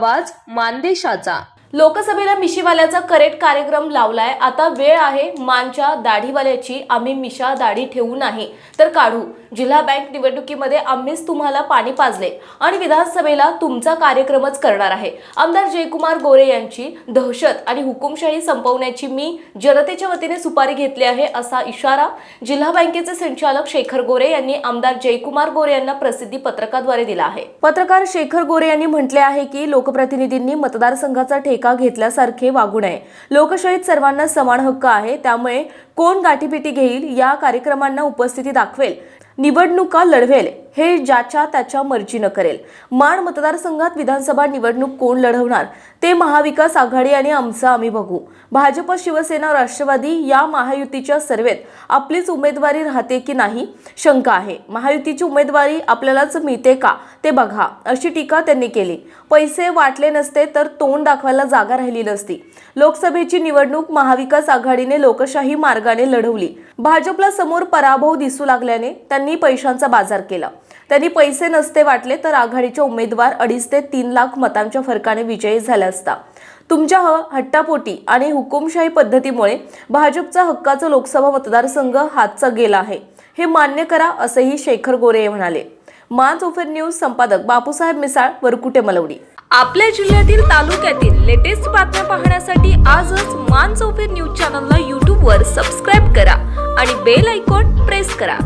आवाज मानदेशाचा. लोकसभेला मिशीवाल्याचा करेक्ट कार्यक्रम लावलाय. आता वेळ आहे मानच्या दाढीवाल्याची. आम्ही मिशा दाढी ठेवू नाही तर काढू. जिल्हा बँक निवडणुकीमध्ये आम्हीच तुम्हाला पाणी पाजले आणि विधानसभेला तुमचा कार्यक्रमच करणार आहे. आमदार जयकुमार गोरे यांची दहशत आणि हुकुमशाही संपवण्याची मी जनतेच्या वतीने सुपारी घेतली आहे असा इशारा जिल्हा बँकेचे संचालक शेखर गोरे यांनी आमदार जयकुमार गोरे यांना प्रसिद्धी पत्रकाद्वारे दिला आहे. पत्रकार शेखर गोरे यांनी म्हटले आहे की लोकप्रतिनिधींनी मतदारसंघाचा ठेका घेतल्यासारखे वागू नये लोकशाहीत सर्वांना समान हक्क आहे त्यामुळे कोण गाठीपिटी घेईल या कार्यक्रमांना उपस्थिती दाखवेल. निवडणुका लढवेल. हे ज्याच्या त्याच्या मर्जीनं करेल. माण मतदारसंघात विधानसभा निवडणूक कोण लढवणार? ते महाविकास आघाडी आणि आमचं आम्ही बघू. भाजप शिवसेना राष्ट्रवादी या महायुतीच्या सर्वेत आपलीच उमेदवारी राहते की नाही? शंका आहे. महायुतीची उमेदवारी आपल्यालाच मिळते का? ते बघा. अशी टीका त्यांनी केली. पैसे वाटले नसते तर तोंड दाखवायला जागा राहिली नसती. लोकसभेची निवडणूक महाविकास आघाडीने लोकशाही मार्गाने लढवली. भाजपला समोर पराभव दिसू लागल्याने त्यांनी पैशांचा बाजार केला. त्यांनी पैसे नसते वाटले तर आघाडीचे उमेदवार अडीच ते तीन लाख मतांच्या फरकाने विजयी झाला असता. तुमच्या ह- हट्टापोटी आणि हुकुमशाही पद्धतीमुळे भाजपचा हक्काचा लोकसभा मतदारसंघ हातचा गेला आहे. हे मान्य करा असेही शेखर गोरे म्हणाले. मांच ओफेर न्यूज संपादक बापूसाहेब मिसाळ वरकुटे मलवडी. आपल्या जिल्ह्यातील तालुक्यातील लेटेस्ट बातम्या पाहण्यासाठी आजच मान ओफेर न्यूज चॅनलला यूट्यूबवर सबस्क्राईब करा आणि बेल आयकॉन प्रेस करा.